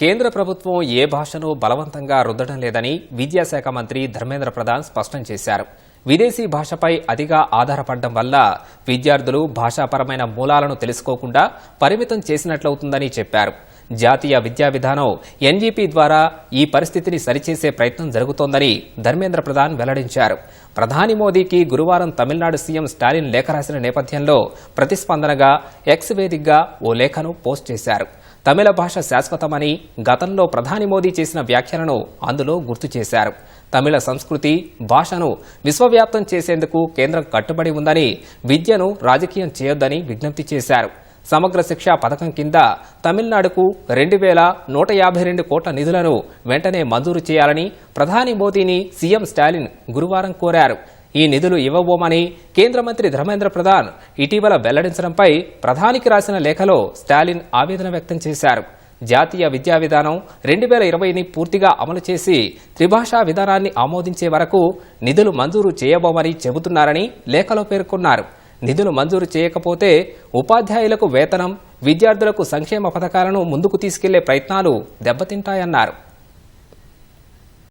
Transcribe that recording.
కేంద్ర ప్రభుత్వం ఏ భాషను బలవంతంగా రుద్దడం లేదని విద్యాశాఖ మంత్రి ధర్మేంద్ర ప్రధాన్ స్పష్టం చేశారు. విదేశీ భాషపై అతిగా ఆధారపడడం వల్ల విద్యార్థులు భాషాపరమైన మూలాలను తెలుసుకోకుండా పరిమితం చేసినట్లవుతుందని చెప్పారు. జాతీయ విద్యా విధానం ఎన్జీపీ ద్వారా ఈ పరిస్థితిని సరిచేసే ప్రయత్నం జరుగుతోందని ధర్మేంద్ర ప్రధాన్ వెల్లడించారు. ప్రధాని మోదీకి గురువారం తమిళనాడు సీఎం స్టాలిన్ లేఖ రాసిన నేపథ్యంలో ప్రతిస్పందనగా ఎక్స్ వేదికగా ఓ లేఖను పోస్ట్ చేశారు. తమిళ భాష శాశ్వతమని గతంలో ప్రధాని మోదీ చేసిన వ్యాఖ్యలను అందులో గుర్తు చేశారు. తమిళ సంస్కృతి భాషను విశ్వవ్యాప్తం చేసేందుకు కేంద్రం కట్టుబడి ఉందని విద్యను రాజకీయం చేయొద్దని విజ్ఞప్తి చేశారు. సమగ్ర శిక్షా పథకం కింద తమిళనాడుకు రెండు వేల నూట యాభై రెండు కోట్ల నిధులను వెంటనే మంజూరు చేయాలని ప్రధాని మోదీని సీఎం స్టాలిన్ గురువారం కోరారు. ఈ నిధులు ఇవ్వబోమని కేంద్ర మంత్రి ధర్మేంద్ర ప్రధాన్ ఇటీవల వెల్లడించడంపై ప్రధానికి రాసిన లేఖలో స్టాలిన్ ఆవేదన వ్యక్తం చేశారు. జాతీయ విద్యా విధానం రెండు వేల ఇరవైని పూర్తిగా అమలు చేసి త్రిభాషా విధానాన్ని ఆమోదించే వరకు నిధులు మంజూరు చేయబోమని చెబుతున్నారని లేఖలో పేర్కొన్నారు. నిధులు మంజూరు చేయకపోతే ఉపాధ్యాయులకు వేతనం విద్యార్థులకు సంక్షేమ పథకాలను ముందుకు తీసుకెళ్ళే ప్రయత్నాలు దెబ్బతింటాయన్నారు.